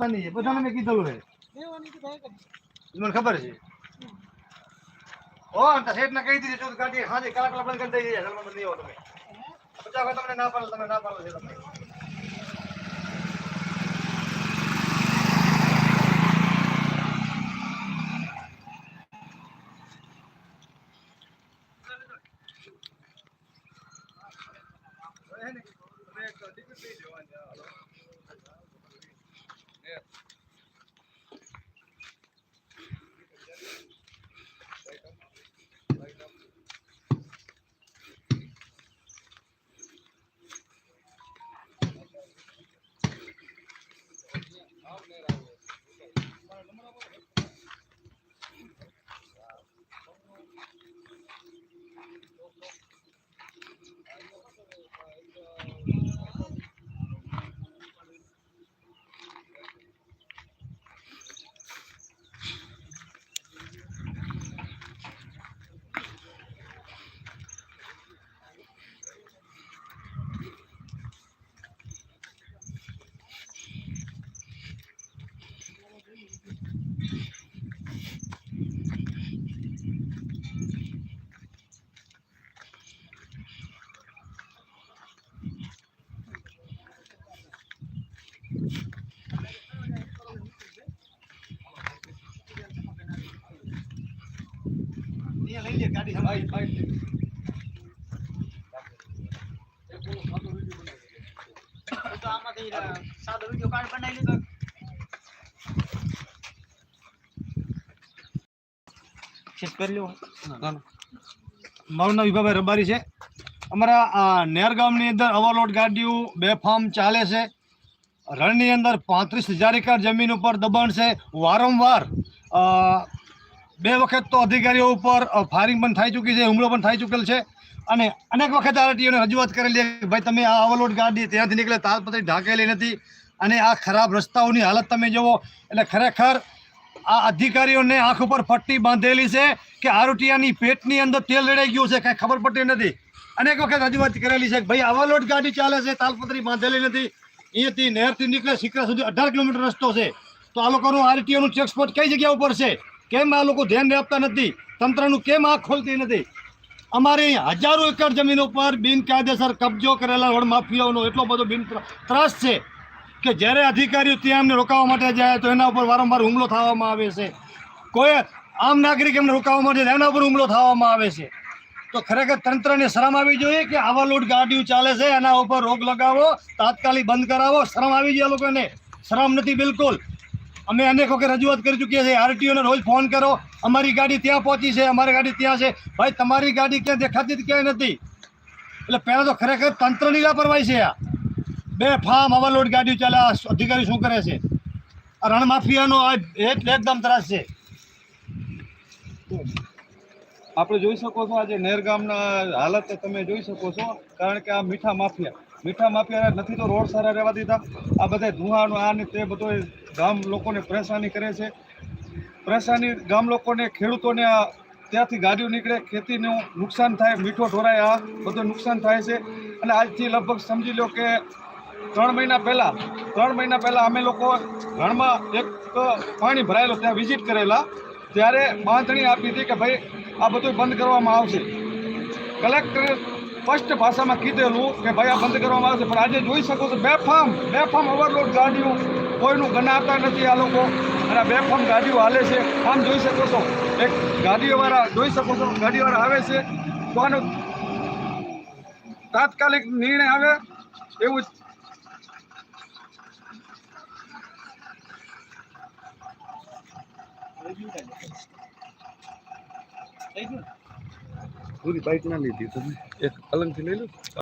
આપવાની છે બધાને મેં કીધેલું છે મને ખબર છે? ઓ અંતા શેઠ ને કહી દીધી ગાડી હાજે કલાક બંધ કરી દઈ જાય સલમાન નહીં આવો તમે પચાસ વાર તમને ના પાડો, તમે ના પાડો છે Yeah. તમે અહીંયા લઈ લે ગાડી સંભાળી. તો આમાંથી સાદો વીડિયો કાર્ડ બનાવી લીધો શેષ કરી લ્યો મારું નામ વિભાભાઈ રબારી છે. અમારા આ નેર ગામની અંદર ઓવરલોડ ગાડીઓ બેફામ ચાલે છે. રણની અંદર પાંત્રીસ હજાર એકર જમીન ઉપર દબાણ છે. વારંવાર અ, બે વખત તો અધિકારીઓ ઉપર ફાયરિંગ પણ થઈ ચૂકી છે, હુમલો પણ થઈ ચૂકેલ છે. અને અનેક વખત આરટીઓને રજૂઆત કરેલી કે ભાઈ તમે આ ઓવરલોડ ગાડી ત્યાંથી નીકળે તાલપત્રી ઢાંકેલી નથી. અને આ ખરાબ રસ્તાઓની હાલત તમે જુઓ, એટલે ખરેખર આ અધિકારીઓને આંખ ઉપર પટ્ટી બાંધેલી છે કે આરોટિયાની પેટની અંદર તેલ રેડાઈ ગયું છે, કાંઈ ખબર પડતી નથી. અનેક વખત રજૂઆત કરેલી છે ભાઈ ઓવરલોડ ગાડી ચાલે છે, તાલપત્રી બાંધેલી નથી. અહીંયાથી નહેરથી નીકળે સિકરા સુધી અઢાર કિલોમીટર રસ્તો છે. તો આ લોકોનું આરટીઓનું ચેકસ્પોટ કઈ જગ્યા ઉપર છે? કેમ આ લોકો ધ્યાન આપતા નથી? તંત્રનું કેમ આંખ ખોલતી નથી? અમારે હજારો એકર જમીન ઉપર બિનકાયદેસર કબજો કરેલા રોડ માફિયાઓનો એટલો બધો બિન ત્રાસ છે કે જ્યારે અધિકારીઓ ત્યાં એમને રોકાવા માટે જાય તો એના ઉપર વારંવાર હુમલો થવામાં આવે છે. કોઈ આમ નાગરિક એમને રોકાવા માટે એના ઉપર હુમલો થવામાં આવે છે. તો ખરેખર તંત્રને શરમ આવી જોઈએ કે આવા લોટ ગાડીઓ ચાલે છે? એના ઉપર રોક લગાવો, તાત્કાલિક બંધ કરાવો. શરમ આવી જાય આ લોકોને? શરમ નથી, બિલકુલ. અમે અનેક વખત રજૂઆત કરી ચૂકીએ છીએ, આરટીઓને રોજ ફોન કરો, અમારી ગાડી ત્યાં પહોંચી છે, અમારી ગાડી ત્યાં છે. ભાઈ, તમારી ગાડી ક્યાં દેખાતી જ ક્યાંય નથી. એટલે પહેલાં તો ખરેખર તંત્રની લાપરવાહી છે આ. બે ફાર્મ ઓવરલોડ ગાડીઓ ચાલે અધિકારી શું કરે છે? આ રણમાફિયાનો આ એકદમ ત્રાસ છે. આપણે જોઈ શકો છો આજે નેર ગામના હાલત તમે જોઈ શકો છો, કારણ કે આ મીઠા માફિયા. મીઠા માફિયા નથી તો રોડ સારા રહેવા દીધા. આ બધા ધુવાનો આ ને તે બધો ગામ લોકોને પરેશાની કરે છે. પરેશાની ગામ લોકોને, ખેડૂતોને આ ત્યાંથી ગાડીઓ નીકળે, ખેતીનું નુકસાન થાય, મીઠો ઢોરાય, આ બધું નુકસાન થાય છે. અને આજથી લગભગ સમજી લો કે ત્રણ મહિના પહેલાં, ત્રણ મહિના પહેલાં અમે લોકો રણમાં એક પાણી ભરાયેલું ત્યાં વિઝિટ કરેલા. ત્યારે બાંધણી આપી હતી કે ભાઈ, આ બધું બંધ કરવામાં આવશે. કલેક્ટરે સ્પષ્ટ ભાષામાં કીધેલું કે ભાઈ આ બંધ કરવામાં આવશે પણ આજે જોઈ શકો છો બેફામ બેફામ ઓવરલોડ ગાડીઓ કોઈનું ગણાતા નથી આ લોકો. અને બેફામ ગાડીઓ હાલે છે. આમ જોઈ શકો છો, એક ગાડીઓવાળા જોઈ શકો છો, ગાડીવાળા આવે છે. તો આનો તાત્કાલિક નિર્ણય આવે એવું જ. પૂરી બાઇક ના લીધી તમે એક અલંગથી લઈ લો.